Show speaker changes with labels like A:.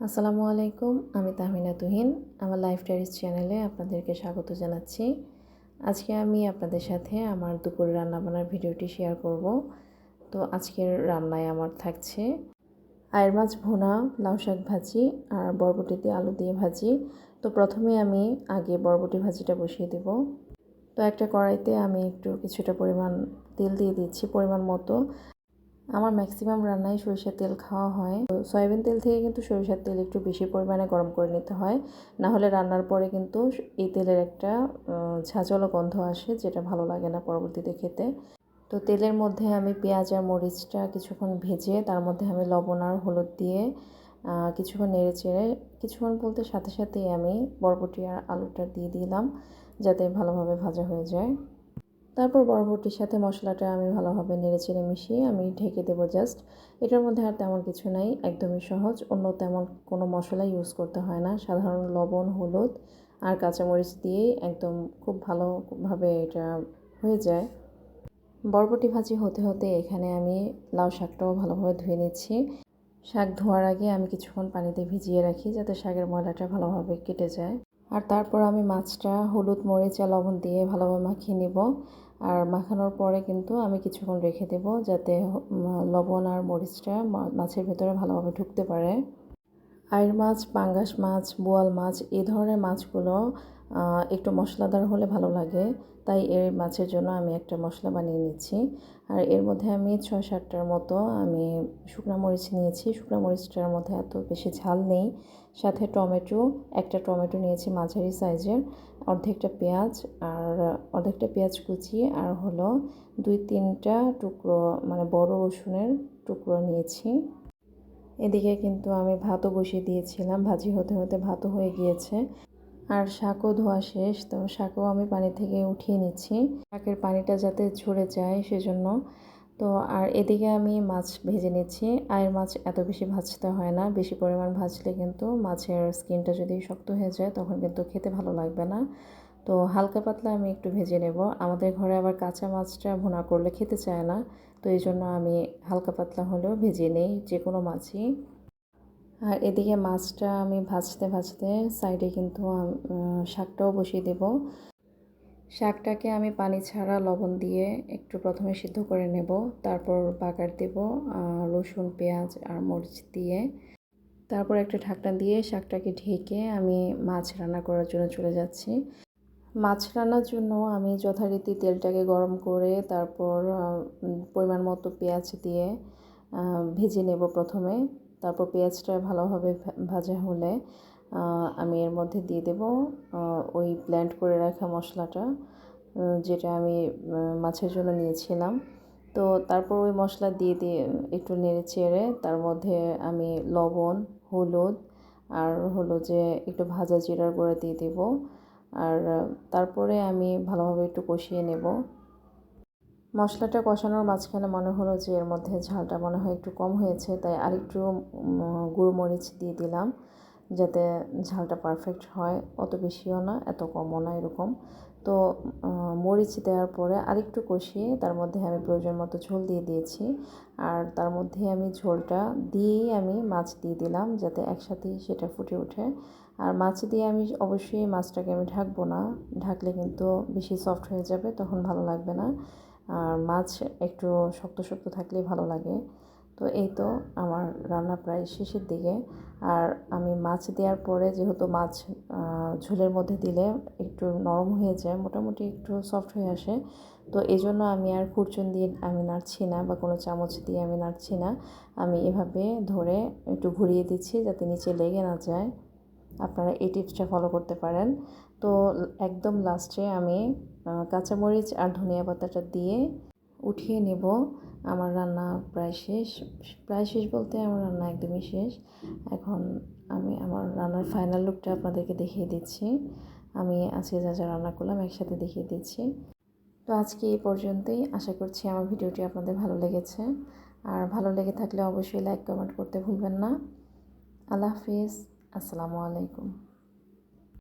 A: আসসালামু আলাইকুম, আমি তাহমিনা তুহিন, আমার লাইফ ডায়েরিজ চ্যানেলে আপনাদেরকে স্বাগত জানাচ্ছি। আজকে আমি আপনাদের সাথে আমার দুপুর রান্নাবান্নার ভিডিওটি শেয়ার করব। তো আজকের রান্নায় আমার থাকছে আয়ের মাছ ভোনা, লাউ শাক ভাজি আর বরবটিতে আলু দিয়ে ভাজি। তো প্রথমে আমি আগে বরবটি ভাজিটা বসিয়ে দেব। তো একটা কড়াইতে আমি একটু কিছুটা পরিমাণ তেল দিয়ে দিচ্ছি, পরিমাণ মতো। আমার ম্যাক্সিমাম রান্নায় সরিষার তেল খাওয়া হয়। সয়াবিন তেল থেকে কিন্তু সরিষার তেল একটু বেশি পরিমাণে গরম করে নিতে হয়। না হলে রান্নার পরে কিন্তু এই তেলের একটা ঝাঁঝালো গন্ধ আসে যেটা ভালো লাগে না পরবর্তীতে খেতে। তো তেলের মধ্যে আমি পেঁয়াজ আর মরিচটা কিছুক্ষণ ভেজে, তার মধ্যে আমি লবণ আর হলুদ দিয়ে কিছুক্ষণ নেড়ে চেড়ে, কিছুক্ষণ বলতে সাথে সাথেই আমি বরবটি আর আলুটা দিয়ে দিলাম, যাতে ভালোভাবে ভাজা হয়ে যায়। তারপর বরবটির সাথে মশলাটা আমি ভালোভাবে নেড়ে চেড়ে মিশিয়ে আমি ঢেকে দেবো জাস্ট এটার মধ্যে আর তেমন কিছু নাই, একদমই সহজ। অন্য তেমন কোনো মশলা ইউজ করতে হয় না। সাধারণ লবণ, হলুদ আর কাঁচামরিচ দিয়েই একদম খুব ভালোভাবে এটা হয়ে যায়। বরবটি ভাজি হতে হতে এখানে আমি লাউ শাকটাও ভালোভাবে ধুয়ে নিচ্ছি। শাক ধোয়ার আগে আমি কিছুক্ষণ পানিতে ভিজিয়ে রাখি যাতে শাকের ময়লাটা ভালোভাবে কেটে যায়। আর তারপর আমি মাছটা হলুদ, মরিচা লবণ দিয়ে ভালোভাবে মাখিয়ে নেব। আর মাখানোর পরে কিন্তু আমি কিছুক্ষণ রেখে দেব যাতে লবণ আর মরিচটা মাছের ভেতরে ভালোভাবে ঢুকতে পারে। আয়ের মাছ, পাঙ্গাস মাছ, বোয়াল মাছ এই ধরনের মাছগুলো একটু মশলাদার হলে ভালো লাগে। তাই এর মাছের জন্য আমি একটা মশলা বানিয়ে নিচ্ছি। আর এর মধ্যে আমি ছয় সাতটার মতো আমি শুকনা মরিচ নিয়েছি। শুকনা মরিচটার মধ্যে এত বেশি ঝাল নেই। সাথে টমেটো, একটা টমেটো নিয়েছি মাঝারি সাইজের, অর্ধেকটা পেঁয়াজ আর অর্ধেকটা পেঁয়াজ কুচি আর হলো দুই তিনটা টুকরো মানে বড় রসুনের টুকরো নিয়েছি। এদিকে কিন্তু আমি ভাতও বসিয়ে দিয়েছিলাম। ভাজি হতে হতে ভাতও হয়ে গিয়েছে। আর শাকও ধোয়া শেষ, তো শাকও আমি পানি থেকে উঠিয়ে নিচ্ছি। শাকের পানিটা যাতে ঝরে যায় সেজন্য। তো আর এদিকে আমি মাছ ভেজে নিচ্ছি। আয়ের মাছ এত বেশি ভাজতে হয় না, বেশি পরিমাণ ভাজলে কিন্তু মাছের স্কিনটা যদি শক্ত হয়ে যায় তখন কিন্তু খেতে ভালো লাগবে না। তো হালকা পাতলা আমি একটু ভেজে নেব। আমাদের ঘরে আবার কাঁচা মাছটা ভুনা করলে খেতে চায় না, তো এই জন্য আমি হালকা পাতলা হলেও ভেজে নেই যে কোনো মাছই। আর এদিকে মাছটা আমি ভাজতে ভাজতে সাইডে কিন্তু শাকটাও বসিয়ে দেব। শাকটাকে আমি পানি ছাড়া লবণ দিয়ে একটু প্রথমে সিদ্ধ করে নেব। তারপর বাগার দেব রসুন, পেঁয়াজ আর মরিচ দিয়ে। তারপর একটা ঢাকনা দিয়ে শাকটাকে ঢেকে আমি মাছ রান্না করার জন্য চলে যাচ্ছি। মাছ রান্নার জন্য আমি যথারীতি তেলটাকে গরম করে তারপর পরিমাণ মতো পেঁয়াজ দিয়ে ভেজে নেব প্রথমে। তারপর পেঁয়াজটা ভালোভাবে ভাজা হলে আমি এর মধ্যে দিয়ে দেব ওই ব্ল্যান্ড করে রাখা মশলাটা যেটা আমি মাছের জন্য নিয়েছিলাম। তো তারপর ওই মশলা দিয়ে দিয়ে একটু নেড়ে চেড়ে, তার মধ্যে আমি লবণ, হলুদ, আর হলো যে একটু ভাজা জিরার গুঁড়া দিয়ে দেব, আর তারপরে আমি ভালোভাবে একটু কষিয়ে নেব। মশলাটা কষানোর মাঝখানে মনে হলো যে এর মধ্যে ঝালটা মনে হয় একটু কম হয়েছে, তাই আরেকটু গুঁড়ো মরিচ দিয়ে দিলাম যাতে ঝালটা পারফেক্ট হয়। অত বেশিও না, এত কমও না এরকম। তো মরিচ দেওয়ার পরে আরেকটু কষিয়ে তার মধ্যে আমি প্রয়োজন মতো ঝোল দিয়ে দিয়েছি। আর তার মধ্যে আমি ঝোলটা দিয়েই আমি মাছ দিয়ে দিলাম যাতে একসাথেই সেটা ফুটে ওঠে। আর মাছ দিয়ে আমি অবশ্যই মাছটাকে আমি ঢাকবো না, ঢাকলে কিন্তু বেশি সফট হয়ে যাবে, তখন ভালো লাগবে না। আর মাছ একটু শক্ত শক্ত থাকলেই ভালো লাগে। তো এই তো আমার রান্না প্রায় শেষের দিকে। আর আমি মাছ দেওয়ার পরে যেহেতু মাছ ঝোলের মধ্যে দিলে একটু নরম হয়ে যায়, মোটামুটি একটু সফট হয়ে আসে। তো এই জন্য আমি আর খুরচুন দিয়ে আমি নাড়ছি না বা কোনো চামচ দিয়ে আমি নাড়ছি না। আমি এভাবে ধরে একটু ঘুরিয়ে দিচ্ছি যাতে নিচে লেগে না যায়। আপনারা এই টিপসটা ফলো করতে পারেন। তো একদম লাস্টে আমি কাঁচামরিচ আর ধনিয়া পাতাটা দিয়ে উঠিয়ে নেব। আমার রান্না প্রায় শেষ প্রায় শেষ বলতে আমার রান্না একদমই শেষ। এখন আমি আমার রান্নার ফাইনাল লুকটা আপনাদেরকে দেখিয়ে দিচ্ছি। আমি আজকে যা যা রান্না করলাম একসাথে দেখিয়ে দিচ্ছি। তো আজকে এই পর্যন্তই। আশা করছি আমার ভিডিওটি আপনাদের ভালো লেগেছে। আর ভালো লেগে থাকলে অবশ্যই লাইক কমেন্ট করতে ভুলবেন না। আল্লাহ হাফিজ। আসসালামু আলাইকুম।